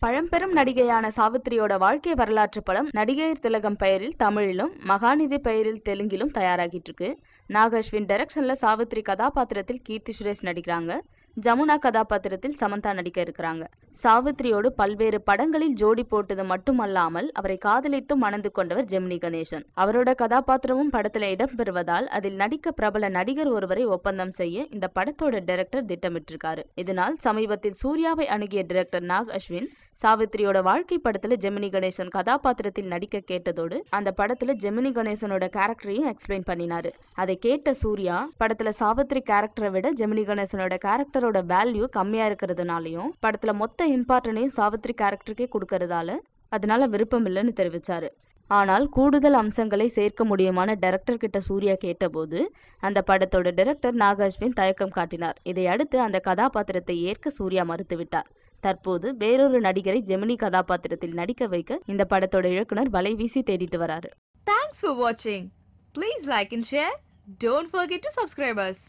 பழம்பெரும் நடிகையான சாவித்திரியோட வாழ்க்கை வரலாற்று படம் நடிகையர் திலகம் பெயரில் தமிழிலும் மகாநிதி பெயரில் தெலுங்கிலும் தயாராகிட்டு இருக்கு நாகஸ்வின் டைரக்ஷன்ல சாவித்திரி கதாபாத்திரத்தில் கீர்த்தி சுரேஷ் நடிக்கிறாங்க. ஜமுனா கதாபாத்திரத்தில் சமந்தா நடிக்க இருக்கிறாங்க. சாவித்திரியோடு பல்வேறு படங்களில் ஜோடி போட்டது மட்டுமல்லாமல் அவரை காதலித்து மணந்து கொண்டவர் ஜெமினி கணேசன். அவரோட கதாபாத்திரமும் படத்துல இடம்பெறுவதால் அதில் நடிக்க பிரபல நடிகர் ஒருவரை ஒப்பந்தம் செய்ய இந்த படத்தோட டைரக்டர் திட்டமிட்டிருக்காரு. இதனால் சமீபத்தில் சூர்யாவை அணுகிய டைரக்டர் நாக் அஸ்வின் சாவித்திரியோட வாழ்க்கை படத்துல ஜெமினி கணேசன் கதாபாத்திரத்தில் நடிக்க கேட்டதோடு அந்த படத்துல ஜெமினி கணேசனோட கேரக்டரையும் எக்ஸ்பிளைன் பண்ணினாரு. அதை கேட்ட சூர்யா படத்துல சாவித்திரி கேரக்டரை விட ஜெமினி கணேசனோட கேரக்டரோட வேல்யூ கம்மியா இருக்கிறதுனாலையும் படத்துல மொத்த இம்பார்ட்டனையும் சாவித்திரி கேரக்டருக்கே கொடுக்கறதால அதனால விருப்பம் இல்லைன்னு தெரிவிச்சாரு. ஆனால் கூடுதல் அம்சங்களை சேர்க்க முடியுமான டைரக்டர் கிட்ட சூர்யா கேட்டபோது அந்த படத்தோட டைரக்டர் நாகாஸ்வின் தயக்கம் காட்டினார். இதை அடுத்து அந்த கதாபாத்திரத்தை ஏற்க சூர்யா மறுத்துவிட்டார். தற்போது வேறொரு நடிகரை ஜெமினி கதாபாத்திரத்தில் நடிக்க வைக்க இந்த படத்தோட இயக்குனர் வலை வீசி தேடிட்டு வராரு தேங்க்ஸ் ஃபார் வாட்சிங் please like and share don't forget to subscribers